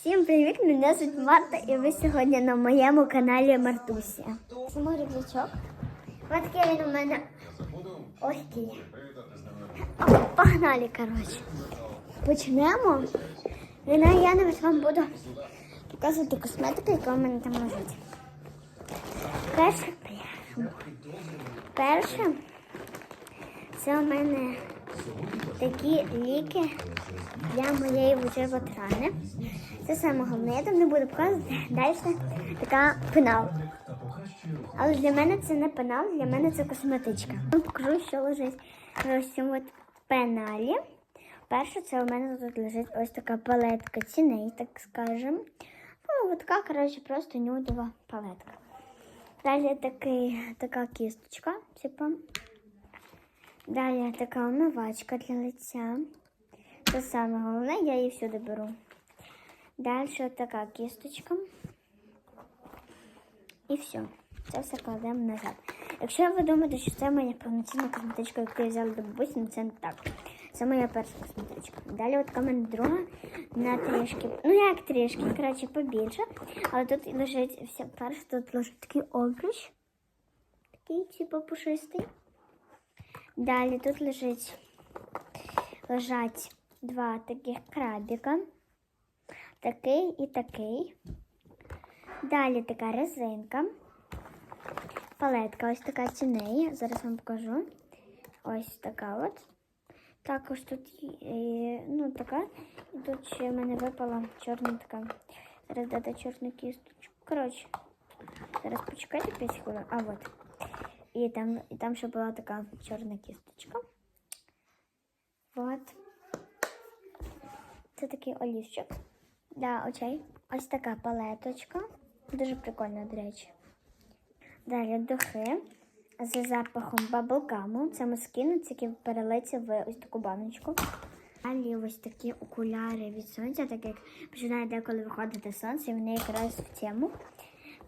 Всім привіт! Мене звуть Марта і ви сьогодні на моєму каналі Мартусі. Самий рюкзачок. Ось такий він у мене. Ось такий. Погнали, коротше. Почнемо. І на я навіть вам буду показувати косметику, яка у мене там лежить. Перше, перше, це у мене такі ліки для моєї вучеботрани. Це саме головне. Я там не буду показувати. Далі така пенал. Але для мене це не пенал, для мене це косметичка. Я покажу, що лежить в цьому от пеналі. Перше, це у мене тут лежить ось така палетка ціней, так скажемо. Ну, така, коротше, просто нюдова палетка. Далі такий, така кісточка, типу. Далі така омивачка для лиця. Це саме головне, я її всюди беру. Далі така кісточка. І все. Це все кладемо назад. Якщо ви думаєте, що це моя повноцінна косметичка, яку я взяла до бабусі, ну це не так. Це моя перша косметичка. Далі от мене друга на трішки, ну як трішки, коротше, побільше. Але тут лежить вся перша, тут лежить такий обруч. Такий, типу, пушистий. Далі тут лежить, лежать два таких крабіка. Такий і такий. Далі така резинка. Палетка ось така цінеї. Зараз вам покажу. Ось така от. Також тут е, ну, така. І тут ще в мене випала чорна така. Зараз дати чорну кісточку. Коротше, зараз почекайте 5 хвилин. А от. І там, і там ще була така чорна кісточка. От. Це такий олівчик для очей. Ось така палеточка. Дуже прикольна, до речі. Далі духи з запахом баблгаму. Це маскінець, які перелиті в ось таку баночку. Далі ось такі окуляри від сонця, так як починає деколи виходити сонце, і вони якраз в тему.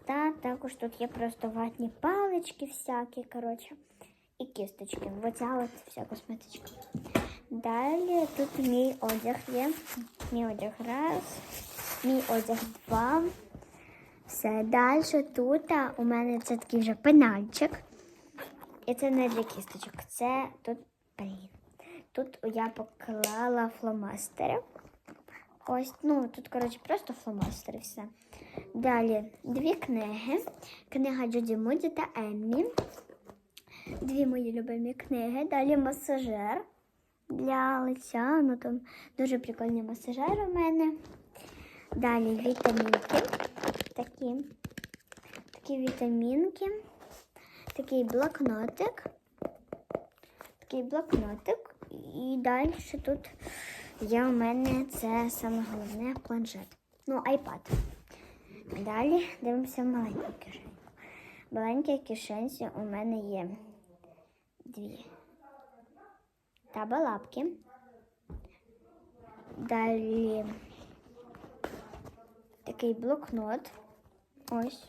Та також тут є просто ватні палички всякі, коротше, і кісточки. Оця от вся косметичка. Далі тут мій одяг є. Мій одяг раз, мій одяг два. Все, далі тут у мене це такий вже пенальчик. І це не для кісточок. Це тут, блін. Тут я поклала фломастери. Ось, ну, тут, коротше, просто фломастери все. Далі дві книги. Книга Джуді Муді та Еммі. Дві мої любимі книги. Далі масажер для лиця. Ну там дуже прикольний масажер у мене. Далі вітамінки. Такі. Такі вітамінки. Такий блокнотик. Такий блокнотик. І далі тут є у мене це саме головне планшет. Ну, iPad. Далі дивимося в маленьку кишеньку. В маленькій кишенці у мене є дві табалапки. Далі такий блокнот. Ось.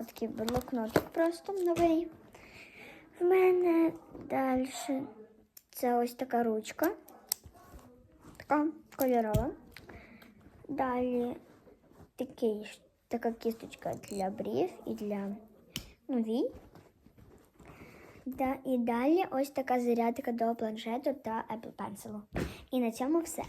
Ось такий блокнотик просто новий. В мене далі це ось така ручка. Така кольорова. Далі такий, така кісточка для брів і для ну. Да, і далі ось така зарядка до планшету та Apple Pencil. І на цьому все.